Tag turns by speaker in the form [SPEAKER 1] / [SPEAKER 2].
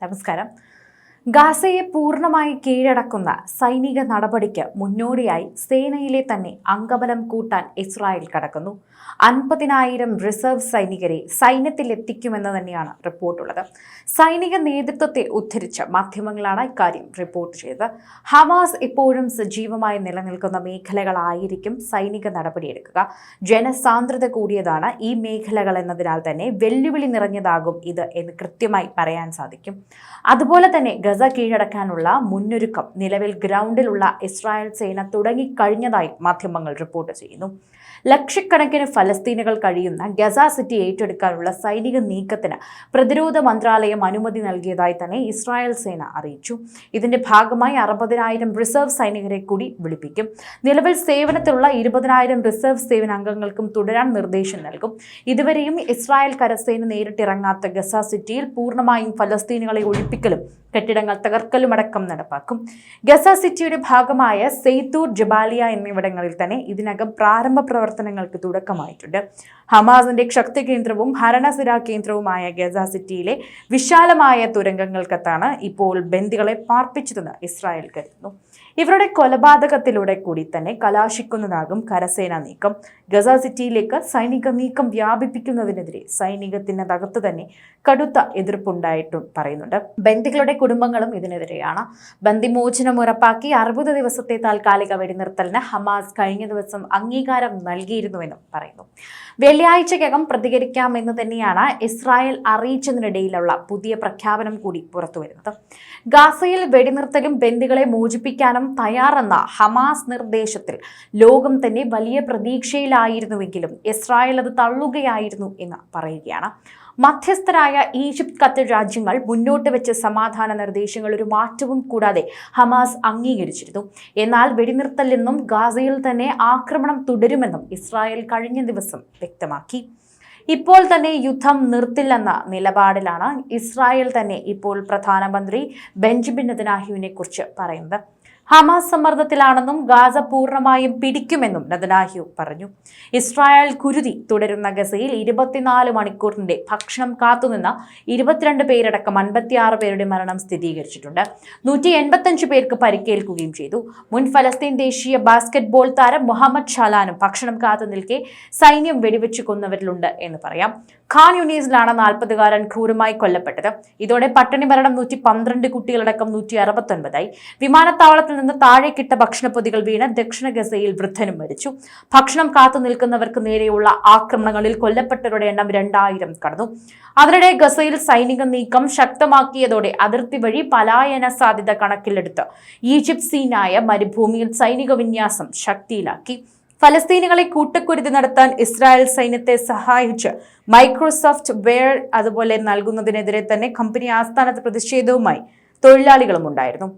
[SPEAKER 1] നമസ്കാരം ഗാസയെ പൂർണമായി കീഴടക്കുന്ന സൈനിക നടപടിക്ക് മുന്നോടിയായി സേനയിലെ തന്നെ അംഗബലം കൂട്ടാൻ ഇസ്രായേൽ കടക്കുന്നു. അൻപതിനായിരം റിസർവ് സൈനികരെ സൈന്യത്തിൽ എത്തിക്കുമെന്ന് തന്നെയാണ് റിപ്പോർട്ടുള്ളത്. സൈനിക നേതൃത്വത്തെ ഉദ്ധരിച്ച് മാധ്യമങ്ങളാണ് ഇക്കാര്യം റിപ്പോർട്ട് ചെയ്തത്. ഹമാസ് ഇപ്പോഴും സജീവമായി നിലനിൽക്കുന്ന മേഖലകളായിരിക്കും സൈനിക നടപടിയെടുക്കുക. ജനസാന്ദ്രത കൂടിയതാണ് ഈ മേഖലകൾ എന്നതിനാൽ തന്നെ വെല്ലുവിളി നിറഞ്ഞതാകും ഇത് എന്ന് കൃത്യമായി പറയാൻ സാധിക്കും. അതുപോലെ തന്നെ ഗസ കീഴടക്കാനുള്ള മുന്നൊരുക്കം നിലവിൽ ഗ്രൗണ്ടിലുള്ള ഇസ്രായേൽ സേന തുടങ്ങിക്കഴിഞ്ഞതായി മാധ്യമങ്ങൾ റിപ്പോർട്ട് ചെയ്യുന്നു. ലക്ഷക്കണക്കിന് ഫലസ്തീനുകൾ കഴിയുന്ന ഗസ സിറ്റി ഏറ്റെടുക്കാനുള്ള സൈനിക നീക്കത്തിന് പ്രതിരോധ മന്ത്രാലയം അനുമതി നൽകിയതായി തന്നെ ഇസ്രായേൽ സേന അറിയിച്ചു. ഇതിന്റെ ഭാഗമായി അറുപതിനായിരം റിസർവ് സൈനികരെ കൂടി വിളിപ്പിക്കും. നിലവിൽ സേവനത്തിലുള്ള ഇരുപതിനായിരം റിസർവ് സേവനാംഗങ്ങൾക്കും തുടരാൻ നിർദ്ദേശം നൽകും. ഇതുവരെയും ഇസ്രായേൽ കരസേന നേരിട്ടിറങ്ങാത്ത ഗസ സിറ്റിയിൽ പൂർണമായും ഫലസ്തീനുകളെ ഒഴിപ്പിക്കലും കെട്ടിടങ്ങൾ തകർക്കലും അടക്കം നടപ്പാക്കും. ഗസ സിറ്റിയുടെ ഭാഗമായ സെയ്തൂർ ജബാലിയ എന്നിവിടങ്ങളിൽ തന്നെ ഇതിനകം പ്രാരംഭ പ്രവർത്തനങ്ങൾക്ക് തുടക്കമായിട്ടുണ്ട്. ഹമാസിന്റെ ശക്തി കേന്ദ്രവും ഭരണസിര കേന്ദ്രവുമായ ഗസ സിറ്റിയിലെ വിശാലമായ തുരങ്കങ്ങൾക്കത്താണ് ഇപ്പോൾ ബന്ദികളെ പാർപ്പിച്ചതെന്ന് ഇസ്രായേൽ കരുതുന്നു. ഇവരുടെ കൊലപാതകത്തിലൂടെ കൂടി തന്നെ കലാശിക്കുന്നതാകും കരസേന നീക്കം. ഗസ സിറ്റിയിലേക്ക് സൈനിക നീക്കം വ്യാപിപ്പിക്കുന്നതിനെതിരെ സൈനികത്തിനകത്ത് തന്നെ കടുത്ത എതിർപ്പുണ്ടായിട്ടും പറയുന്നുണ്ട്. ബന്ദികളുടെ കുടുംബങ്ങളും ഇതിനെതിരെയാണ്. ബന്ദിമോചനം ഉറപ്പാക്കി അറുപത് ദിവസത്തെ താൽക്കാലിക വെടിനിർത്തലിന് ഹമാസ് കഴിഞ്ഞ ദിവസം അംഗീകാരം നൽകിയിരുന്നുവെന്നും പറയുന്നു. വെള്ളിയാഴ്ചക്കകം പ്രതികരിക്കാമെന്ന് തന്നെയാണ് ഇസ്രായേൽ അറിയിച്ചതിനിടയിലുള്ള പുതിയ പ്രഖ്യാപനം കൂടി പുറത്തുവരുന്നത്. ഗാസയിൽ വെടിനിർത്തലും ബന്ദികളെ മോചിപ്പിക്കാനും തയ്യാറെന്ന ഹമാസ് നിർദ്ദേശത്തിൽ ലോകം തന്നെ വലിയ പ്രതീക്ഷയിലായിരുന്നുവെങ്കിലും ഇസ്രായേൽ അത് തള്ളുകയായിരുന്നു എന്ന് പറയുകയാണ്. മധ്യസ്ഥരായ ഈജിപ്ത് ഖത്തർ രാജ്യങ്ങൾ മുന്നോട്ട് വെച്ച സമാധാന നിർദ്ദേശങ്ങൾ ഒരു മാറ്റവും കൂടാതെ ഹമാസ് അംഗീകരിച്ചിരുന്നു. എന്നാൽ വെടിനിർത്തൽ നിന്നും ഗാസയിൽ തന്നെ ആക്രമണം തുടരുമെന്നും ഇസ്രായേൽ കഴിഞ്ഞ ദിവസം വ്യക്തമാക്കി. ഇപ്പോൾ തന്നെ യുദ്ധം നിർത്തില്ലെന്ന നിലപാടിലാണ് ഇസ്രായേൽ തന്നെ ഇപ്പോൾ പ്രധാനമന്ത്രി ബെഞ്ചമിൻ നെതന്യാഹുവിനെ കുറിച്ച് പറയുന്നത്. ഹമാസ് സമ്മർദ്ദത്തിലാണെന്നും ഗാസ പൂർണമായും പിടിക്കുമെന്നും നദനാഹ്യു പറഞ്ഞു. ഇസ്രായേൽ കുരുതി തുടരുന്ന ഗസയിൽ ഇരുപത്തിനാല് മണിക്കൂറിന്റെ ഭക്ഷണം കാത്തുനിന്ന ഇരുപത്തിരണ്ട് പേരടക്കം അൻപത്തിയാറ് പേരുടെ മരണം സ്ഥിരീകരിച്ചിട്ടുണ്ട്. നൂറ്റി എൺപത്തഞ്ച് പേർക്ക് പരിക്കേൽക്കുകയും ചെയ്തു. മുൻ ഫലസ്തീൻ ദേശീയ ബാസ്കറ്റ്ബോൾ താരം മുഹമ്മദ് ഷാലാനും ഭക്ഷണം കാത്തു നിൽക്കെ സൈന്യം വെടിവെച്ച് കൊന്നവരിലുണ്ട് എന്ന് പറയാം. ഖാൻ യുനീസിലാണ് നാൽപ്പതുകാരൻ ക്രൂരമായി കൊല്ലപ്പെട്ടത്. ഇതോടെ പട്ടിണി മരണം നൂറ്റി പന്ത്രണ്ട് കുട്ടികളടക്കം നൂറ്റി അറുപത്തൊൻപതായി. വിമാനത്താവളത്തിൽ നിന്ന് താഴേക്കിട്ട ഭക്ഷണപ്പൊതികൾ വീണ് ദക്ഷിണ ഗസയിൽ വൃദ്ധനും മരിച്ചു. ഭക്ഷണം കാത്തു നിൽക്കുന്നവർക്ക് നേരെയുള്ള ആക്രമണങ്ങളിൽ കൊല്ലപ്പെട്ടവരുടെ എണ്ണം രണ്ടായിരം കടന്നു. അതിനിടെ ഗസയിൽ സൈനിക നീക്കം ശക്തമാക്കിയതോടെ അതിർത്തി വഴി പലായന സാധ്യത കണക്കിലെടുത്ത് ഈജിപ്ത് സീനായ മരുഭൂമിയിൽ സൈനിക വിന്യാസം ശക്തിയിലാക്കി. ഫലസ്തീനുകളെ കൂട്ടക്കുരുതി നടത്താൻ ഇസ്രായേൽ സൈന്യത്തെ സഹായിച്ച് മൈക്രോസോഫ്റ്റ് വെയർ അതുപോലെ നൽകുന്നതിനെതിരെ തന്നെ കമ്പനി ആസ്ഥാനത്ത് പ്രതിഷേധവുമായി തൊഴിലാളികളും ഉണ്ടായിരുന്നു